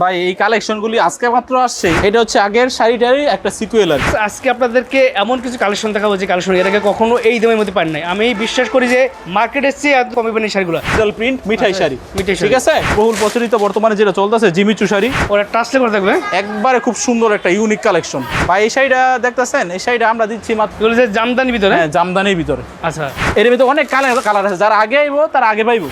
ভাই এই কালেকশনগুলি আজকে মাত্র আসছে। এটা হচ্ছে আগের শাড়িটারই একটা সিকুয়েল আর আজকে আপনাদেরকে এমন কিছু কালেকশন দেখাবো যে কালেকশন এর আগে কখনো এই দামের মধ্যে পান নাই। আমি বিশ্বাস করি যে মার্কেটের চেয়ে এত কমে পানি শাড়িগুলো। ডিজিটাল প্রিন্ট মিঠাই শাড়ি। মিঠাই ঠিক আছে? বহুল প্রচলিত বর্তমানে যেটা চলতেছে জিমিচু শাড়ি। ওরা টাচলে করে থাকবে। একবারে খুব সুন্দর একটা ইউনিক কালেকশন ভাই এই শাড়িটা দেখতেছেন? এই শাড়িটা আমরা দিচ্ছি মাত্র যে জামদানির ভিতরে? হ্যাঁ জামদানির ভিতরে। আচ্ছা। এর ভিতরে অনেক কালার কালার আছে। যারা আগে আইবো তার আগে পাইবো।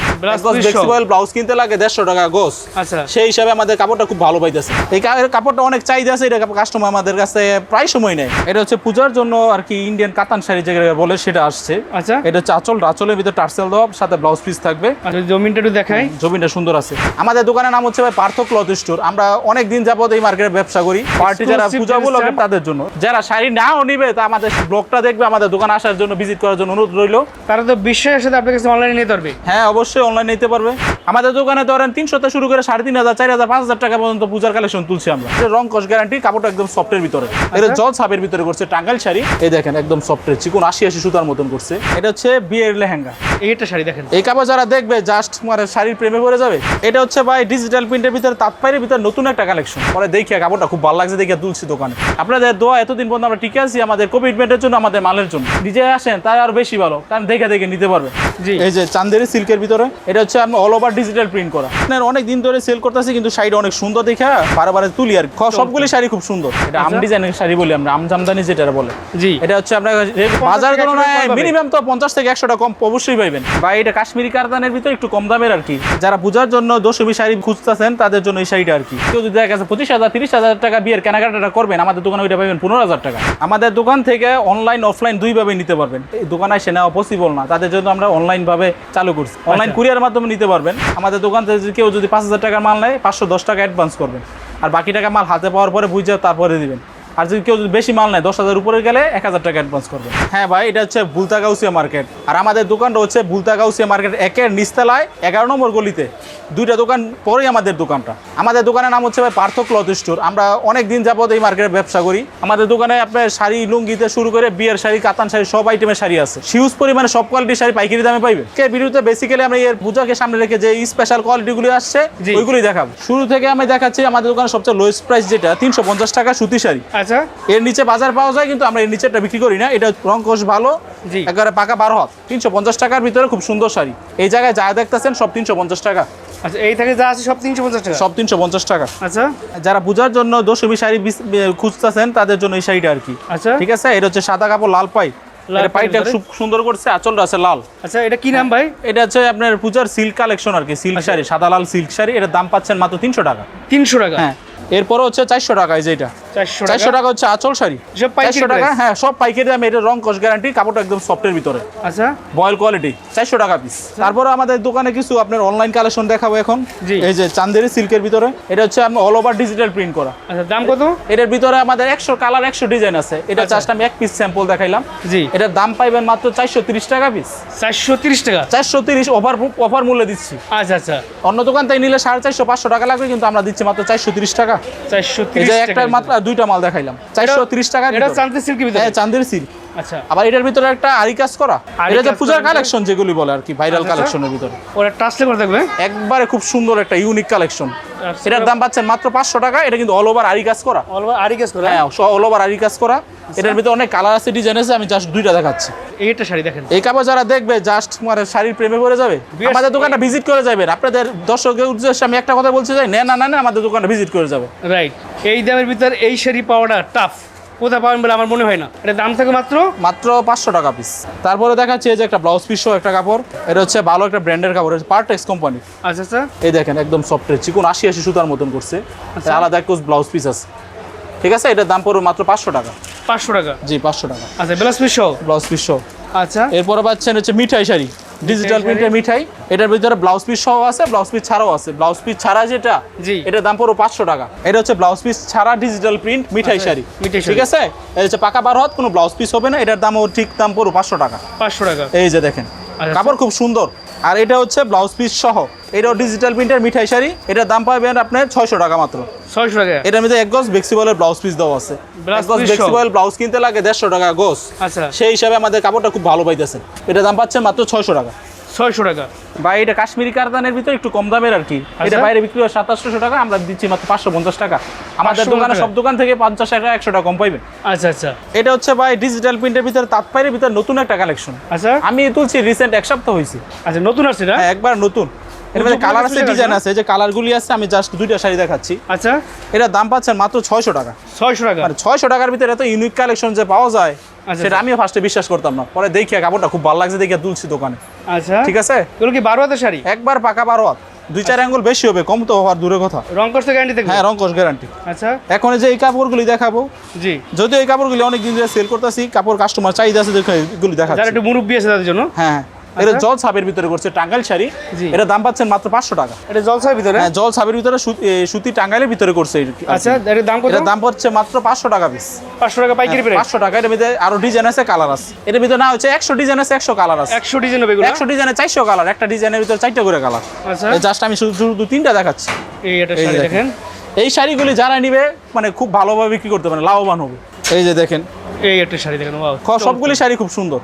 ব্লাউজ কিনতে লাগে দেড়শো টাকা গোস আচ্ছা। সেই হিসাবে আমাদের কাপড়টা খুব ভালো পাইতেছে। এই কাপড়টা অনেক চাহিদা আছে এটা কাস্টমার আমাদের কাছে প্রায় সময় নেয়। এটা হচ্ছে পূজার জন্য আর কি ইন্ডিয়ান কাতান শাড়ি যেটা বলে সেটা আসছে। আচ্ছা। এটা হচ্ছে আঁচল আঁচলের ভিতরে টার্সেল দেওয়া সাথে ব্লাউজ পিস থাকবে। জমিনটা একটু দেখাই। জমিটা সুন্দর আছে। আমাদের দোকানের নাম হচ্ছে ভাই পার্থ ক্লথ স্টোর আমরা অনেক দিন যাবত এই মার্কেটে ব্যবসা করি। পার্টি যারা পূজা discount। তাদের জন্য। যারা শাড়ি নাও নিবে তা আমাদের ব্লগটা দেখবে আমাদের দোকানে আসার জন্য ভিজিট করার জন্য অনুরোধ রইল। তারা তো বিশ্বের সাথে আপনার কাছে অনলাইনে নিতে পারবে। হ্যাঁ অবশ্যই অনলাইন নিতে পারবে। আমাদের দোকানে ধরেন তিনশো থেকে শুরু করে সাড়ে তিন হাজার চার হাজার পাঁচ হাজার টাকা পর্যন্ত পূজার কালেকশন তুলছি আমরা। রং কস গ্যারান্টি কাপড়টা একদম সফটের ভিতরে। এটা জল ছাপের ভিতরে করছে টাঙ্গাইল শাড়ি। এই দেখেন একদম সফটের চিকুন আশি আশি সুতার মতন করছে। এটা হচ্ছে বিয়ের লেহেঙ্গা। এইটা শাড়ি দেখেন। এই কাপড় যারা দেখবে জাস্ট মানে শাড়ির প্রেমে পড়ে যাবে। এটা হচ্ছে ভাই ডিজিটাল প্রিন্টের ভিতরে তাৎপাইয়ের ভিতরে নতুন একটা কালেকশন পরে দেখে কাপড়টা খুব ভালো লাগছে দেখে তুলছি দোকানে। আপনাদের দোয়া এতদিন পর্যন্ত আমরা টিকে আছি আমাদের কমিটমেন্টের জন্য আমাদের মালের জন্য। নিজে আসেন তাই আর বেশি ভালো। কারণ দেখে দেখে নিতে পারবে। জি। এই যে চান্দেরি সিল্কের ভিতরে এটা হচ্ছে আমি অল ওভার ডিজিটাল প্রিন্ট করা। অনেক দিন ধরে সেল করতেছি কিন্তু শাড়িটা অনেক সুন্দর দেখে বারে বারে তুলি আর কি। সবগুলি শাড়ি খুব সুন্দর। এটা আম আচ্ছা। ডিজাইনের শাড়ি বলি আমরা আম জামদানি যেটা বলে। জি। এটা হচ্ছে আপনার 100 তুলনায়। মিনিমাম তো পঞ্চাশ থেকে একশো টাকা কম অবশ্যই পাইবেন। বা এটা কাশ্মীরি কারদানের ভিতরে একটু কম দামের আর কি। যারা পূজার জন্য দশমী শাড়ি খুঁজতেছেন তাদের জন্য এই শাড়িটা আর কি। কেউ যদি দেখা গেছে পঁচিশ হাজার তিরিশ হাজার টাকা বিয়ের কেনাকাটাটা করবেন আমাদের দোকানে ওইটা পাবেন পনেরো হাজার টাকা। আমাদের দোকান থেকে অনলাইন অফলাইন দুইভাবে নিতে পারবেন। এই দোকানে এসে নেওয়া পসিবল না তাদের জন্য আমরা অনলাইন ভাবে চালু করছি। অনলাইন কুরিয়ার মাধ্যমে নিতে পারবেন। আমাদের দোকান থেকে যদি কেউ যদি পাঁচ হাজার টাকার মাল নেয় পাঁচশো দশ টাকা অ্যাডভান্স করবেন। আর বাকি টাকা মাল হাতে পাওয়ার পরে বুঝে তারপরে দিবেন আর যদি কেউ যদি বেশি মাল নেয় দশ হাজার উপরে গেলে এক হাজার টাকা অ্যাডভান্স করবে। হ্যাঁ ভাই এটা হচ্ছে বুলতাগাউসিয়া মার্কেট আর আমাদের দোকানটা হচ্ছে বুলতাগাউসিয়া মার্কেট একের নিচতলায় এগারো নম্বর গলিতে। দুইটা দোকান পরেই আমাদের দোকানটা। আমাদের দোকানের নাম হচ্ছে ভাই পার্থ ক্লথ স্টোর। আমরা অনেক দিন যাবত এই মার্কেটে ব্যবসা করি। আমাদের দোকানে আপনার শাড়ি লুঙ্গিতে শুরু করে বিয়ের শাড়ি কাতান শাড়ি সব আইটেমের শাড়ি আছে। হিউজ পরিমাণে সব কোয়ালিটির শাড়ি পাইকারি দামে পাইবে। কে ভিডিওতে বেসিক্যালি আমরা এর পূজাকে সামনে রেখে যে স্পেশাল কোয়ালিটিগুলি আসছে। ওইগুলি দেখাবো। শুরু থেকে আমি দেখাচ্ছি আমাদের দোকানে সবচেয়ে লোয়েস্ট প্রাইস যেটা তিনশো পঞ্চাশ টাকা সুতি শাড়ি। আচ্ছা এর নিচে বাজার পাওয়া যায় কিন্তু আমরা এর নিচেটা বিক্রি করি না। এটা রং কোষ ভালো জি। একেবারে পাকা বারো হাত তিনশো পঞ্চাশ টাকার ভিতরে খুব সুন্দর শাড়ি। এই জায়গায় যা দেখতেছেন সব তিনশো পঞ্চাশ টাকা। আচ্ছা এই থেকে যা আছে সব তিনশো পঞ্চাশ টাকা? সব তিনশো পঞ্চাশ টাকা। আচ্ছা। যারা পূজার জন্য দশমী শাড়ি খুঁজতেছেন তাদের জন্য এই শাড়িটা আর কি। আচ্ছা। ঠিক আছে? এটা হচ্ছে সাদা কাপড় লাল পাই। পাইটা খুব সুন্দর করছে আঁচলটা আছে লাল। আচ্ছা এটা কি নাম ভাই? এটা হচ্ছে আপনার পূজার সিল্ক কালেকশন আর কি সিল্ক আচ্ছা। শাড়ি সাদা লাল সিল্ক শাড়ি। এটার দাম পাচ্ছেন মাত্র তিনশো টাকা। তিনশো টাকা। হ্যাঁ। এরপরে হচ্ছে চারশো টাকা এই যেটা চারশো টাকা। হচ্ছে আঁচল শাড়ি। চারশো টাকা হ্যাঁ সব পাইকারি দামে এটা রং কস গ্যারান্টি কাপড়টা একদম সফটের ভিতরে। আচ্ছা। বয়েল কোয়ালিটি চারশো টাকা পিস তারপরে আমাদের দোকানে কিছু আপনার অনলাইন কালেকশন দেখাবো এখন। এই যে চান্দেরি সিল্কের ভিতরে এটা হচ্ছে আমি অল ওভার ডিজিটাল প্রিন্ট করা। আচ্ছা দাম কত? এটার ভিতরে আমাদের একশো কালার একশো ডিজাইন আছে। এটা আচ্ছা। জাস্ট আমি এক পিস স্যাম্পল দেখাইলাম। জি। এটার দাম পাইবেন মাত্র চারশো তিরিশ টাকা পিস চারশো তিরিশ টাকা? চারশো তিরিশ অফার অফার মূল্যে দিচ্ছি। আচ্ছা আচ্ছা। অন্য দোকান থেকে নিলে সাড়ে চারশো পাঁচশো টাকা লাগবে কিন্তু আমরা দিচ্ছি মাত্র চারশো তিরিশ টাকা। চারশো তিরিশ একটা মাত্র দুইটা মাল দেখাইলাম। চারশো তিরিশ টাকা এটা সিল্ক হ্যাঁ চান্দের সিল্ক আচ্ছা। আবার এটার ভিতরে একটা আরি কাজ করা। এটা যে পূজার কালেকশন যেগুলি বলে আর কি ভাইরাল আচ্ছা, আচ্ছা। কালেকশনের ভিতরে। ওরা টাচলে করে থাকবে একবারে খুব সুন্দর একটা ইউনিক কালেকশন আচ্ছা। এটার দাম পাচ্ছেন মাত্র পাঁচশো টাকা এটা কিন্তু অল ওভার আরি কাজ করা। অলওভার আরি কাজ করে? হ্যাঁ অল ওভার আরি কাজ করা। এটার ভিতরে অনেক কালার আছে ডিজাইন আছে আমি জাস্ট দুইটা দেখাচ্ছি। এইটা শাড়ি দেখেন। এই কাপড় যারা দেখবে জাস্ট মানে শাড়ির প্রেমে পড়ে যাবে। আমাদের দোকানটা ভিজিট করে যাবেন আপনাদের দর্শকের উদ্দেশ্যে আমি একটা কথা বলতে চাই না না না না আমাদের দোকানটা ভিজিট করে যাবে। রাইট এই দামের ভিতর এই শাড়ি পাওয়াটা টাফ কোথায় পাবেন বলে আমার মনে হয় না। এটা দাম থাকে মাত্র? মাত্র পাঁচশো টাকা পিস তারপরে দেখাচ্ছি এই যে একটা ব্লাউজ পিস একটা কাপড়। এটা হচ্ছে ভালো একটা ব্র্যান্ডের কাপড় পার্টেক্স কোম্পানি আচ্ছা আচ্ছা। এই দেখেন একদম সফটের চিকুন আশি আশি সুতার মতন করছে। আচ্ছা। আলাদা এক ব্লাউজ পিস আছে। ঠিক আছে? এটার দাম পড়বে মাত্র পাঁচশো টাকা। পাঁচশো টাকা? জি পাঁচশো টাকা। আচ্ছা ব্লাউজ পিস সহ? ব্লাউজ পিস সহ। আচ্ছা। এরপরে পাচ্ছেন হচ্ছে মিঠাই শাড়ি। ডিজিটাল প্রিন্টের মিঠাই এটার ভিতরে ব্লাউজ পিস সহ আছে ব্লাউজ পিস ছাড়াও আছে। ব্লাউজ পিস ছাড়া যেটা জি। এটার দাম পড়ো পাঁচশো টাকা। এটা হচ্ছে ব্লাউজ পিস ছাড়া ডিজিটাল প্রিন্ট মিঠাই আচ্ছা, শাড়ি। ঠিক আছে? এটা হচ্ছে পাকা বার হাত কোনো ব্লাউজ পিস হবে না এটার দাম ও ঠিক দাম পড়ো পাঁচশো টাকা। পাঁচশো টাকা। এই যে দেখেন আচ্ছা। কাপড় খুব সুন্দর। আর এটা হচ্ছে ব্লাউজ পিস সহ। এটাও ডিজিটাল প্রিন্টের মিঠাই শাড়ি। এটার দাম পাবেন আপনার ছয়শো টাকা মাত্র। ছয়শো টাকা। এটার মধ্যে এক গজ বেক্সিবলের ব্লাউজ পিস দেওয়া আছে? বেক্সিবল ব্লাউজ কিনতে লাগে দেড়শো টাকা গোস আচ্ছা। সেই হিসাবে আমাদের কাপড়টা খুব ভালো পাইতেছেন এটার দাম পাচ্ছেন মাত্র ছয়শো টাকা। ছয়শো টাকা। বা এটা কাশ্মীরি কারদানের ভিতরে একটু কম দামের আর কি। এটা আচ্ছা। বাইরে বিক্রি হয় সাতাশশো টাকা আমরা দিচ্ছি মাত্র পাঁচশো পঞ্চাশ টাকা। আমাদের দোকানে সব দোকান থেকে পঞ্চাশ টাকা একশো টাকা কম পাইবেন আচ্ছা আচ্ছা। এটা হচ্ছে ভাই ডিজিটাল প্রিন্টের ভিতরে তাৎপাইয়ের ভিতরে নতুন একটা কালেকশন আচ্ছা। আমি তুলছি রিসেন্ট এক সপ্তাহ হয়েছে আচ্ছা নতুন আসছে না হ্যাঁ একবার নতুন। এর মধ্যে কালার আছে ডিজাইন আছে যে কালারগুলি আছে আমি জাস্ট দুইটা শাড়ি দেখাচ্ছি। আচ্ছা। এটার দাম পাচ্ছেন মাত্র ছয়শো টাকা। ছয়শো টাকা। মানে ছয়শো টাকার ভিতরে এত ইউনিক কালেকশন যে পাওয়া যায় সেটা আমিও ফার্স্টে বিশ্বাস করতাম না। পরে দেখি কাপড়টা খুব ভালো লাগছে দেখে তুলছি দোকানে। আচ্ছা। ঠিক আছে? এগুলো কি বারো হাতের শাড়ি? একবার পাকা বারো হাত দুই চার আঙ্গুল বেশি হবে কম তো হওয়ার দূরে কথা। রংকস গ্যারান্টি থাকবে? হ্যাঁ রংকস গ্যারান্টি আচ্ছা। এখন যে এই কাপড়গুলি দেখাবো জি। যদিও এই কাপড়গুলি অনেক দিন ধরে সেল করতেছি কাপড় কাস্টমার চাহিদা আছে দেখো এগুলি যারা একটু মুরব্বী আছে তাদের জন্য? হ্যাঁ হ্যাঁ। এটা আচ্ছা। জল ছাপের ভিতরে করছে টাঙ্গাইল শাড়ি। এটা দাম পাচ্ছেন মাত্র পাঁচশো টাকা। এটা জলসার ভিতরে? হ্যাঁ জল ছাপের ভিতরে সুতি টাঙ্গাইলের ভিতরে করছে আচ্ছা এটার দাম কত? দাম পড়ছে মাত্র পাঁচশো টাকা পিস পাঁচশো টাকা পাইকারি প্রাইস পাঁচশো টাকা এটার ভিতরে আরও ডিজাইন আছে কালার আছে। এটার ভিতরে না হচ্ছে একশো ডিজাইন আছে একশো কালার আছে। একশো ডিজাইন হবে একশো ডিজাইনে চারশো কালার একটা ডিজাইনের ভিতরে চারটা করে কালার আচ্ছা। জাস্ট আমি শুধু শুধু তিনটা দেখাচ্ছি। এই এটা শাড়ি দেখেন। এই শাড়িগুলি যারা নিবে মানে খুব ভালোভাবে বিক্রি করতে পারে লাভবান হবে। এই যে দেখেন। এই একটা শাড়ি দেখেন সবগুলি শাড়ি খুব সুন্দর।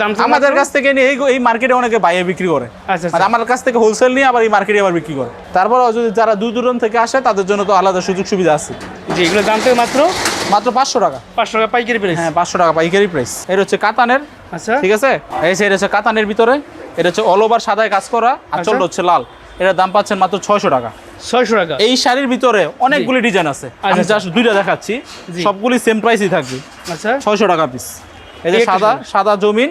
দাম আমাদের কাছ থেকে নিয়ে এই মার্কেটে অনেকে বাইরে বিক্রি করে। আচ্ছা আর আচ্ছা আমার কাছ থেকে হোলসেল নিয়ে আবার এই মার্কেটে আবার বিক্রি করে। তারপর যদি যারা দূর দূরান্ত থেকে আসে তাদের জন্য তো আলাদা সুযোগ সুবিধা আছে। জি এগুলোর দাম থেকে মাত্র? মাত্র পাঁচশো টাকা। পাঁচশো টাকা পাইকারি প্রাইস হ্যাঁ পাঁচশো টাকা পাইকারি প্রাইস এটা হচ্ছে কাতানের। আচ্ছা। ঠিক আছে? এই এটা হচ্ছে কাতানের ভিতরে। এটা হচ্ছে অল ওভার সাদায় কাজ করা আর আচ্ছা। চলটা হচ্ছে লাল। এটার দাম পাচ্ছেন মাত্র ছয়শো টাকা। ছয়শো টাকা। এই শাড়ির ভিতরে অনেকগুলি ডিজাইন আছে। আমি আচ্ছা, জাস্ট দুইটা দেখাচ্ছি। সবগুলি সেম প্রাইসই থাকবে। আচ্ছা। ছয়শো টাকা পিস এই যে সাদা সাদা জমিন।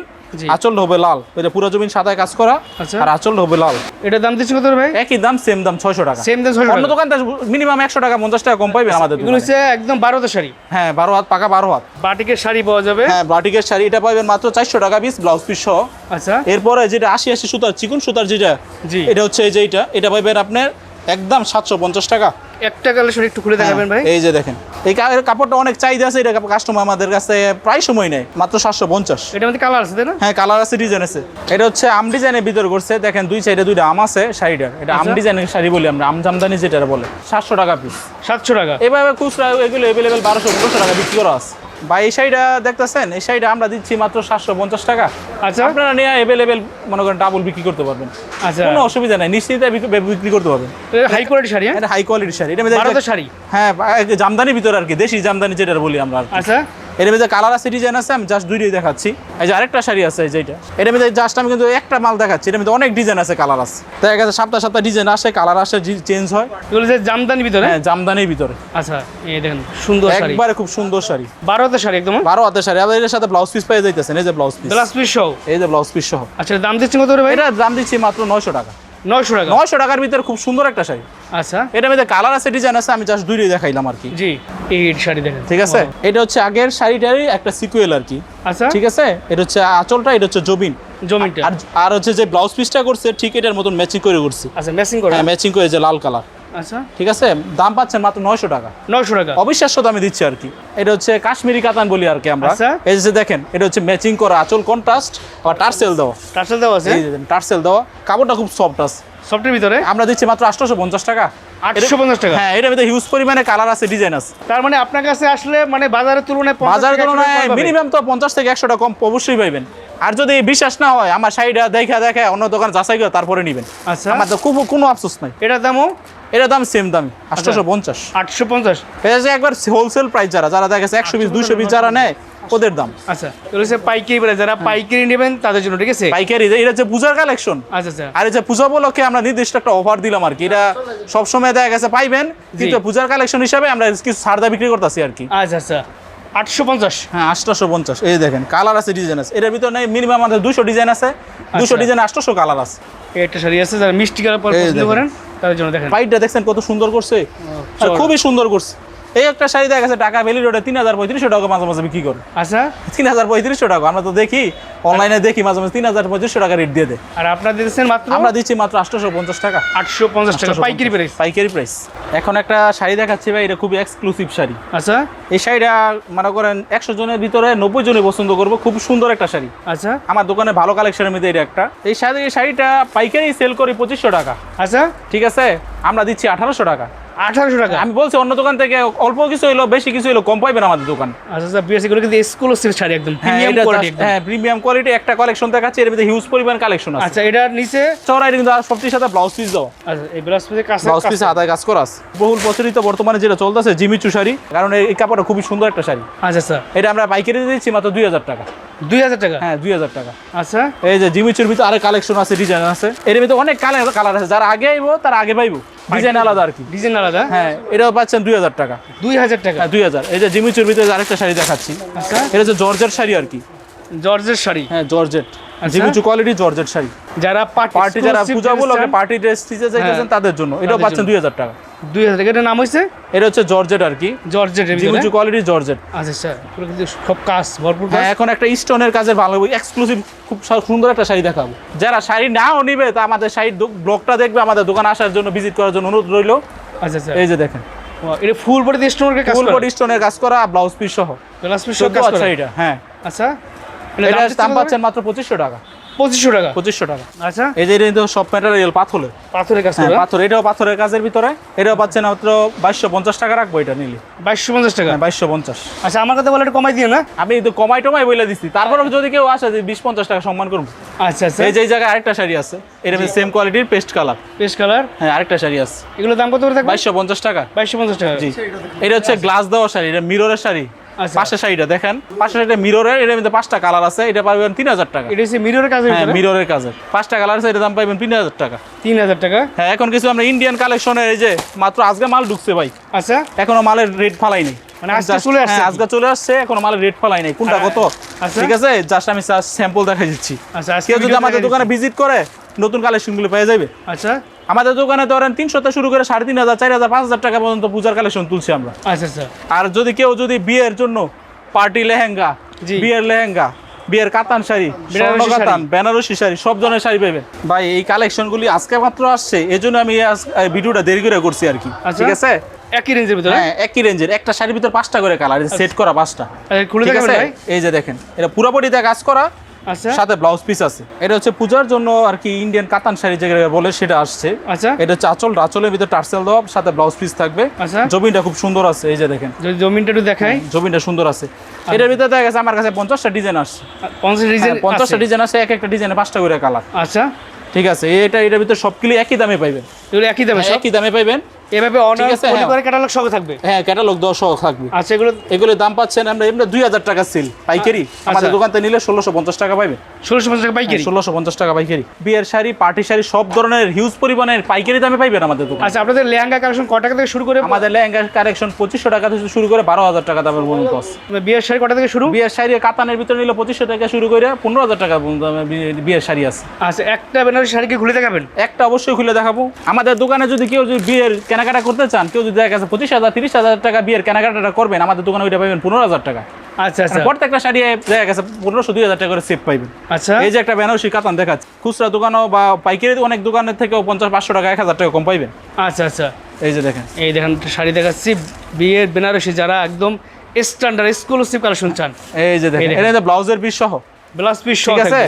আঁচল হবে লাল। যে পুরো জমিন সাদায় কাজ করা আচ্ছা। আর আঁচল হবে লাল। এটার দাম দিচ্ছেন কত ভাই? একই দাম সেম দাম ছয়শো টাকা। সেম দাম ছয়শো অন্য টাকা। দোকানটা মিনিমাম একশো টাকা পঞ্চাশ টাকা কম পাইবেন আমাদের এগুলো দোকানে। হচ্ছে একদম বারো হাতের শাড়ি। হ্যাঁ বারো হাত পাকা বারো হাত। বাটিকের শাড়ি পাওয়া যাবে। হ্যাঁ বাটিকের শাড়ি এটা পাইবেন মাত্র চারশো টাকা পিস ব্লাউজ পিস সহ। আচ্ছা। এরপরে যেটা আশি আশি সুতার চিকুন সুতার যেটা জি। এটা হচ্ছে এই যে এটা এটা পাইবেন আপনার একদম সাতশো পঞ্চাশ টাকা। একটা কালেকশন একটু খুলে দেখাবেন ভাই। হ্যাঁ, এই যে দেখেন। এই কাপড়টা অনেক চাহিদা আছে এটা কাস্টমার আমাদের কাছে প্রায় সময় নেয় মাত্র সাতশো পঞ্চাশ। এটার মধ্যে কালার আছে তাই না? হ্যাঁ কালার আছে ডিজাইন আছে। এটা হচ্ছে আম ডিজাইনের ভিতর করছে দেখেন দুই সাইডে দুইটা আম আছে শাড়িটার। এটা আম আচ্ছা। ডিজাইনের শাড়ি বলি আমরা আম জামদানি যেটা বলে সাতশো টাকা পিস সাতশো টাকা। এভাবে খুচরা এগুলো এভেলেবেল বারোশো পনেরোশো টাকা বিক্রি করা আছে। বা এই শাড়িটা দেখতেছেন? এই শাড়িটা আমরা দিচ্ছি মাত্র সাতশো পঞ্চাশ টাকা। আচ্ছা। আপনারা নিয়ে অ্যাভেলেবেল মনে করেন ডাবল বিক্রি করতে পারবেন। আচ্ছা। কোনো অসুবিধা নাই নিশ্চিন্তে বিক্রি- বিক্রি করতে পারবেন। হাই কোয়ালিটি শাড়ি হ্যাঁ? এটা হাই কোয়ালিটি শাড়ি। এটা শাড়ি? হ্যাঁ জামদানির জামদানি ভিতরে আর কি দেশি জামদানি যেটা বলি আমরা আচ্ছা। এর মধ্যে কালার আছে ডিজাইন আছে আমি জাস্ট দুইটাই দেখাচ্ছি। এই যে আরেকটা শাড়ি আছে এই যেটা এর মধ্যে জাস্ট আমি কিন্তু একটা মাল দেখাচ্ছি এর মধ্যে অনেক ডিজাইন আছে কালার আছে। দেখা গেছে সপ্তাহ সপ্তাহ ডিজাইন আসে কালার আসে চেঞ্জ হয়। এগুলো যে জামদানি ভিতরে? হ্যাঁ জামদানির ভিতরে। আচ্ছা এই দেখেন সুন্দর শাড়ি। একবারে খুব সুন্দর শাড়ি। বারো হাতের শাড়ি একদম? বারো হাতের শাড়ি আবার এর সাথে ব্লাউজ পিস পেয়ে যাইতেছেন এই যে ব্লাউজ পিস ব্লাউজ পিস সহ? এই যে ব্লাউজ পিস সহ। আচ্ছা দাম দিচ্ছেন কত ভাই? এটা দাম দিচ্ছি মাত্র নয়শো টাকা। নয়শো টাকা। নয়শো টাকার ভিতরে খুব সুন্দর একটা শাড়ি। আচ্ছা। এটার মধ্যে কালার আছে ডিজাইন আছে আমি জাস্ট দুইটাই দেখাইলাম আর কি। জি এই শাড়ি দেখেন। ঠিক আছে? এটা হচ্ছে আগের শাড়িটারই একটা সিকুয়েল আর কি। আচ্ছা। ঠিক আছে? এটা হচ্ছে আঁচলটা এটা হচ্ছে জবিন। জমিটা আর আর হচ্ছে যে ব্লাউজ পিসটা করছে ঠিক এটার মতন ম্যাচিং করে করছে। আচ্ছা ম্যাচিং করে। ম্যাচিং করে যে লাল কালার আচ্ছা। ঠিক আছে? দাম পাচ্ছেন মাত্র নয়শো টাকা। নয়শো টাকা। অবিশ্বাস্য দামে দিচ্ছি আর কি। এটা হচ্ছে কাশ্মীরি কাতান বলি আর কি আমরা। আচ্ছা। এই যে দেখেন এটা হচ্ছে ম্যাচিং করা আঁচল কন্ট্রাস্ট আবার টার্সেল দেওয়া। টার্সেল দেওয়া আছে? টার্সেল দেওয়া। কাপড়টা খুব সফট আছে। সফটের ভিতরে? আমরা দিচ্ছি মাত্র আটশোশো পঞ্চাশ টাকা। আটশো পঞ্চাশ টাকা? হ্যাঁ এটার ভিতরে হিউজ পরিমাণে কালার আছে ডিজাইন আছে। তার মানে আপনার কাছে আসলে মানে বাজারের তুলনায় বাজারের থেকে 100 টাকা তুলনায় মিনিমাম তো পঞ্চাশ থেকে একশো টাকা কম অবশ্যই পাইবেন। আর যদি বিশ্বাস না হয় আমার শাড়িটা দেখা দেখে অন্য দোকান যাচাই করে তারপরে নেবেন। আচ্ছা। আমার তো খুব কোনো আফসোস নাই। এটার দামও? এটার দাম সেম দামি আটশোশো পঞ্চাশ। আটশো পঞ্চাশ। একবার হোলসেল প্রাইস যারা যারা দেখা গেছে একশো পিস দুইশো পিস যারা নেয় ওদের দাম। আচ্ছা এগুলো পাইকারি বলে যারা পাইকারি নেবেন তাদের জন্য ঠিক আছে? পাইকারি এটা হচ্ছে পূজার কালেকশন আচ্ছা আচ্ছা। আর এই যে পূজা উপলক্ষে আমরা নির্দিষ্ট একটা অফার দিলাম আর কি। এটা সবসময় দেখা গেছে পাইবেন কিন্তু পূজার কালেকশন হিসাবে আমরা কিছু সারদা বিক্রি করতেছি আর কি। আচ্ছা আচ্ছা। আটশো পঞ্চাশ। হ্যাঁ আটশোশো পঞ্চাশ। এই দেখেন কালার আছে ডিজাইন আছে। এটার ভিতরে মিনিমাম আমাদের দুশো ডিজাইন আছে। দুশো আচ্ছা। ডিজাইন আটশোশো কালার আছে। এই শাড়ি আছে যারা মিষ্টি কালার এই পছন্দ দেখেন। করেন তাদের জন্য দেখেন। পাইটটা দেখছেন কত সুন্দর করছে? খুবই সুন্দর করছে। এই একটা শাড়ি দেখা গেছে টাকা ভ্যালি রোডে তিন হাজার পঁয়ত্রিশশো টাকা মাঝে মাঝে বিক্রি করে। আচ্ছা? তিন হাজার পঁয়ত্রিশশো টাকা আমরা তো দেখি অনলাইনে দেখি মাঝে মাঝে তিন হাজার পঁয়ত্রিশশো টাকা রেট দিয়ে দেয়। আর আপনারা দিতেছেন মাত্র? আমরা দিচ্ছি মাত্র আটশোশো পঞ্চাশ টাকা। আটশো পঞ্চাশ টাকা পাইকারি প্রাইস পাইকারি প্রাইস এখন একটা শাড়ি দেখাচ্ছি ভাই এটা খুবই এক্সক্লুসিভ শাড়ি। আচ্ছা? এই শাড়িটা মনে করেন একশো জনের ভিতরে নব্বই জনে পছন্দ করব খুব সুন্দর একটা শাড়ি। আচ্ছা? আমার দোকানে ভালো কালেকশনের মধ্যে এটা একটা। এই শাড়ি এই শাড়িটা পাইকারি সেল করি পঁচিশশো টাকা। আচ্ছা? ঠিক আছে? আমরা দিচ্ছি আঠারোশো টাকা। আঠারোশো টাকা। আমি বলছি অন্য দোকান থেকে অল্প কিছু হইল বেশি কিছু হইল কম পাইবেন আমাদের দোকান। আচ্ছা আচ্ছা বিয়ার্স এগুলো কিন্তু এক্সক্লুসিভ শাড়ি একদম হ্যাঁ প্রিমিয়াম কোয়ালিটি হ্যাঁ প্রিমিয়াম কোয়ালিটি একটা কালেকশন দেখাচ্ছে এর মধ্যে হিউজ পরিমাণ কালেকশন আছে। আচ্ছা এটার নিচে চড়াই কিন্তু আর সবটির সাথে ব্লাউজ পিস দাও। আচ্ছা এই ব্লাউজ পিসের কাছে ব্লাউজ পিস আদায় কাজ করা আছে। বহুল প্রচলিত বর্তমানে যেটা চলতেছে জিমিচু শাড়ি। কারণ এই কাপড়টা খুবই সুন্দর একটা শাড়ি। আচ্ছা আচ্ছা। এটা আমরা পাইকারি দিচ্ছি মাত্র দুই হাজার টাকা। দুই হাজার টাকা? হ্যাঁ দুই হাজার টাকা। আচ্ছা এই যে জিমিচুর ভিতরে কালেকশন আছে ডিজাইন আছে। এর ভিতরে অনেক কালার কালার আছে। যারা আগে আইবো তার আগে পাইবো। ডিজাইন আলাদা আর কি। ডিজাইন আলাদা? হ্যাঁ এটাও পাচ্ছেন দুই হাজার টাকা। দুই হাজার টাকা? হ্যাঁ দুই হাজার। এই যে জিমিচুর ভিতরে আরেকটা শাড়ি দেখাচ্ছি আচ্ছা। এটা হচ্ছে জর্জেট শাড়ি আর কি। জর্জের শাড়ি? হ্যাঁ জর্জেট। আচ্ছা। Jimmy Choo quality georgette sari. যারা পার্টি যারা পূজা উপলক্ষে পার্টি ড্রেস দিতে চাইতেছেন হ্যাঁ, তাদের জন্য। এটাও পাচ্ছেন দুই হাজার টাকা। দুই হাজার টাকা। নাম হয়েছে এটা হচ্ছে জর্জেট আর কি। জর্জের জিমিচু কোয়ালিটি জর্জেট। আচ্ছা আচ্ছা। এগুলো কিন্তু সব কাজ ভরপুর হ্যাঁ এখন একটা স্টোনের কাজের ভালো এক্সক্লুসিভ খুব সুন্দর একটা শাড়ি দেখাবো। যারা শাড়ি নাও নিবে তা আমাদের শাড়ির ব্লগটা দেখবে আমাদের দোকানে আসার জন্য ভিজিট করার জন্য অনুরোধ রইল। আচ্ছা আচ্ছা। এই যে দেখেন। এটা ফুল বডি স্টোনের কাজ ফুল বডি স্টোনের কাজ করা ব্লাউজ পিস সহ। গ্লাস পিস চোদ্দ কাজ করা? এটা হ্যাঁ। আচ্ছা। এটা দাম পাচ্ছেন মাত্র পঁচিশশো টাকা। পঁচিশশো টাকা। পঁচিশশো টাকা। আচ্ছা। এই যে এটা কিন্তু সব ম্যাটেরিয়াল পাথরের। পাথরের কাজ হ্যাঁ পাথর এটাও পাথরের কাজের ভিতরে। এটাও পাচ্ছেন মাত্র বাইশশো পঞ্চাশ টাকা রাখব এটা নিলে। বাইশশো পঞ্চাশ টাকা? হ্যাঁ বাইশশো পঞ্চাশ। আচ্ছা আমার কথা বলে একটু কমাই দিও না। আমি তো কমাই টমাই বলে দিচ্ছি তারপরে যদি কেউ আসে যে বিশ পঞ্চাশ টাকা সম্মান করব। আচ্ছা আচ্ছা। এই যে এই জায়গায় আরেকটা শাড়ি আছে। এটা সেম কোয়ালিটির পেস্ট কালার পেস্ট কালার হ্যাঁ আরেকটা শাড়ি আছে। এগুলো দাম কত করে থাকবে? বাইশশো পঞ্চাশ টাকা। বাইশশো পঞ্চাশ টাকা। জি। এটা হচ্ছে গ্লাস দেওয়া শাড়ি এটা মিররের শাড়ি। আচ্ছা। শাড়িটা দেখেন শাড়িটা মিররের এর মধ্যে পাঁচটা কালার আছে এটা পাবেন তিন হাজার টাকা। এটা হচ্ছে মিররের কাজের হ্যাঁ মিররের কাজের। পাঁচটা কালার আছে এটা দাম পাইবেন তিন হাজার টাকা। তিন হাজার টাকা? হ্যাঁ এখন কিছু আমরা ইন্ডিয়ান কালেকশনের এই যে মাত্র আজকে মাল ঢুকছে ভাই। আচ্ছা। এখনও মালের রেট ফালাই নেই। মানে আজকে চলে আসছে হ্যাঁ, আজকে চলে আসছে এখনও মালের রেট ফালাই নেই। কোনটা হ্যাঁ, কত? আচ্ছা। ঠিক আছে জাস্ট আমি স্যাম্পল দেখাই দিচ্ছি। আচ্ছা কেউ যদি আমাদের দোকানে ভিজিট করে নতুন কালেকশনগুলো পেয়ে যাবে আচ্ছা। আমাদের দোকানে ধরেন তিনশোতে শুরু করে সাড়ে তিন হাজার চার হাজার পাঁচ হাজার টাকা পর্যন্ত পূজার কালেকশন তুলছি আমরা। আচ্ছা আচ্ছা। আর যদি কেউ যদি বিয়ের জন্য পার্টি লেহেঙ্গা বিয়ের লেহেঙ্গা বিয়ের কাতান শাড়ি স্বর্ণ কাতান বেনারসি শাড়ি সব ধরনের শাড়ি পাবেন। ভাই এই কালেকশনগুলি আজকে মাত্র আসছে এই জন্য আমি ভিডিওটা দেরি করে করছি আর কি। আচ্ছা। ঠিক আছে? একই রেঞ্জের ভিতরে? হ্যাঁ একই রেঞ্জের একটা শাড়ির ভিতর পাঁচটা করে কালার সেট করা পাঁচটা। আচ্ছা, খুলে ঠিক আছে? এই যে দেখেন এটা পুরোপুরি পুরোপুরিতে কাজ করা। আচ্ছা। সাথে ব্লাউজ পিস আছে। এটা হচ্ছে পূজার জন্য আর কি ইন্ডিয়ান কাতান শাড়ি যেগুলো বলে সেটা আসছে। আচ্ছা। এটা হচ্ছে আঁচল রাচলের ভিতরে টার্সেল দেওয়া সাথে ব্লাউজ পিস থাকবে। আচ্ছা। জমিনটা খুব সুন্দর আছে এই যে দেখেন। জমিনটা একটু দেখাই। জমিনটা সুন্দর আছে। এটার ভিতরে দেখা গেছে আমার কাছে পঞ্চাশটা ডিজাইন আসছে। পঞ্চাশ ডিজাইন হ্যাঁ, পঞ্চাশটা ডিজাইন আছে এক একটা ডিজাইনে পাঁচটা করে কালার আচ্ছা। ঠিক আছে এটা এটার ভিতরে সবগুলি একই দামে পাইবেন। এগুলো একই দামে একই দামে এভাবে হ্যাঁ। ক্যাটালগ সহ থাকবে? হ্যাঁ ক্যাটালগ দেওয়া সহ থাকবে। আচ্ছা এগুলো এগুলোর দাম পাচ্ছেন আমরা এমনি দুই হাজার টাকা সেল পাইকারি। আমাদের দোকান থেকে নিলে ষোলোশো পঞ্চাশ টাকা পাইকারি? ষোলোশো পঞ্চাশ টাকা পাইকারি। বিয়ের শাড়ি পার্টি শাড়ি সব ধরনের হিউজ পরিমাণের পাইকারি দামে পাইবেন আমাদের দোকান। আচ্ছা আপনাদের লেহেঙ্গা কালেকশন টাকা থেকে শুরু করে আমাদের লেহেঙ্গা কালেকশন পঁচিশশো টাকা থেকে শুরু করে বারো হাজার টাকা দামের পর্যন্ত আছে বিয়ের শাড়ি কটা থেকে শুরু? বিয়ের শাড়ি কাতানের ভিতরে নিলে পঁচিশশো টাকা শুরু করে পনেরো হাজার টাকা পর্যন্ত বিয়ের শাড়ি আছে। আচ্ছা একটা বেনারসি শাড়িকে খুলে দেখাবেন? একটা অবশ্যই খুলে দেখাবো। আমাদের দোকানে যদি কেউ যদি বিয়ের কেনাকাটা করতে চান কেউ যদি দেখা গেছে পঁচিশ হাজার তিরিশ হাজার টাকা বিয়ের কেনাকাটাটা করবেন আমাদের দোকানে ওইটা পাবেন পনেরো হাজার টাকা। আচ্ছা আচ্ছা। প্রত্যেকটা শাড়ি দেখা গেছে পনেরোশো দুই হাজার টাকা করে সেভ পাইবেন। আচ্ছা। এই যে একটা বেনারসি কাতান দেখাচ্ছে খুচরা দোকানও বা পাইকারি অনেক দোকানের থেকেও পঞ্চাশ পাঁচশো টাকা এক হাজার টাকা কম পাইবেন। আচ্ছা আচ্ছা। এই যে দেখেন। এই দেখেন শাড়ি দেখাচ্ছি বিয়ের বেনারসি যারা একদম স্ট্যান্ডার্ড এক্সক্লুসিভ কালেকশন চান। এই যে দেখেন। এটা ব্লাউজের পিস সহ। ব্লাউজ পিস ঠিক আছে?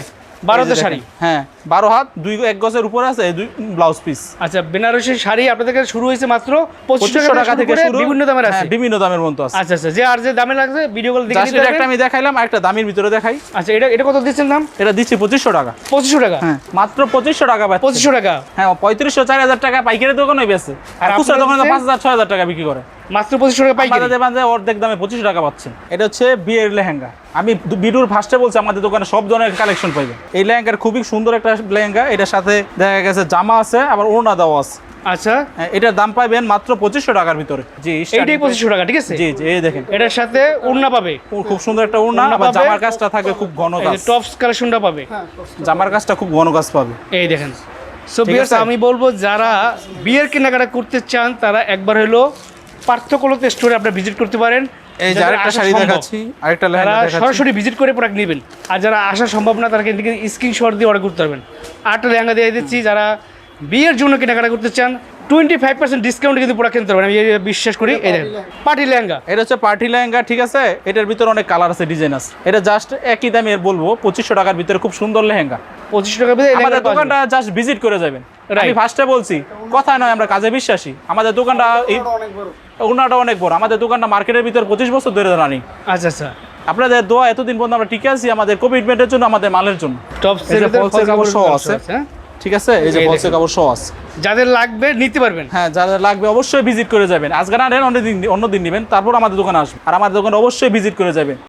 বারোতে শাড়ি। হ্যাঁ। বারো হাত দুই এক গজের উপরে আছে দুই ব্লাউজ পিস আচ্ছা বেনারসি শাড়ি আপনাদের কাছে শুরু হয়েছে মাত্র পঁচিশশো টাকা থেকে শুরু বিভিন্ন দামের আছে। হ্যাঁ, বিভিন্ন দামের মতো আছে। আচ্ছা আচ্ছা যে আর যে দামে লাগছে ভিডিও কল দেখে একটা আমি দেখাইলাম একটা দামির ভিতরে দেখাই। আচ্ছা এটা এটা কত দিচ্ছেন দাম? এটা দিচ্ছি পঁচিশশো টাকা। পঁচিশশো টাকা? হ্যাঁ মাত্র পঁচিশশো টাকা পাচ্ছেন পঁচিশশো টাকা? হ্যাঁ পঁয়ত্রিশশো চার হাজার টাকা পাইকারি দোকানে বেছে আর খুচরা দোকানে পাঁচ হাজার ছয় হাজার টাকা বিক্রি করে। মাত্র পঁচিশশো টাকা পাইকারি? দোকানে অর্ধেক দামে পঁচিশ টাকা পাচ্ছেন এটা হচ্ছে বিয়ের লেহেঙ্গা আমি ভিডিওর ফার্স্টে বলছি আমাদের দোকানে সব ধরনের কালেকশন পাইবে। এই লেহেঙ্গার খুবই সুন্দর একটা লেহেঙ্গা এটার সাথে দেখা গেছে জামা আছে আবার ওড়না দেওয়া আছে। আচ্ছা। হ্যাঁ, এটার দাম পাইবেন মাত্র পঁচিশশো টাকার ভিতরে। জি এইটাই পঁচিশশো টাকা ঠিক আছে? জি জি এই দেখেন। এটার সাথে ওড়না পাবে। খুব সুন্দর একটা ওড়না ওড়না আবার জামার কাজটা থাকবে খুব ঘন কাজ। টপস কালেকশনটা পাবে। জামার কাজটা খুব ঘন কাজ পাবে। এই দেখেন। সো বিয়ার্স আমি বলব যারা বিয়ের কেনাকাটা করতে চান তারা একবার হলো পার্থক্যলতে স্টোরে আপনারা ভিজিট করতে পারেন। এই যে আরেকটা শাড়ি দেখাচ্ছি আরেকটা লেহেঙ্গা দেখাচ্ছি। সরাসরি ভিজিট করে প্রোডাক্ট নেবেন। আর যারা আসা সম্ভব না তারা কিন্তু স্ক্রিনশট দিয়ে অর্ডার করতে পারবেন। আটটা লেহেঙ্গা দিয়ে দিচ্ছি যারা বিয়ের জন্য কেনাকাটা করতে চান টোয়েন্টি ফাইভ পার্সেন্ট ডিসকাউন্টে কিন্তু প্রোডাক্ট কিনতে পারবেন। আমি বিশ্বাস করি পার্টি লেহেঙ্গা। এটা হচ্ছে পার্টি লেহেঙ্গা ঠিক আছে? এটার ভিতরে অনেক কালার আছে ডিজাইন আছে। এটা জাস্ট একই দামে বলব পঁচিশশো টাকার ভিতরে খুব সুন্দর লেহেঙ্গা। পঁচিশশো টাকা ভিতরে আমাদের দোকানটা জাস্ট ভিজিট করে যাবেন। আমি ফার্স্টে বলছি কথা নয় আমরা কাজে বিশ্বাসী। আমাদের দোকানটা এই ওনাটা অনেক বড়। আমাদের দোকানটা মার্কেটের ভিতর পঁচিশ বছর ধরে রানি। আচ্ছা আচ্ছা। আপনাদের দোয়া এতদিন পর্যন্ত আমরা টিকে আছি আমাদের কমিটমেন্টের জন্য আমাদের মালের জন্য। টপ কাপড় সহ আছে। হ্যাঁ? ঠিক আছে? এই যে এই ফলসে দেখুন। কাপড় সহ আছে। যাদের লাগবে নিতে পারবেন। হ্যাঁ যাদের লাগবে অবশ্যই ভিজিট করে যাবেন। আজকে না নেন দিন অন্য দিন নেবেন তারপর আমাদের দোকানে আসবেন। আর আমাদের দোকানে অবশ্যই ভিজিট করে যাবেন।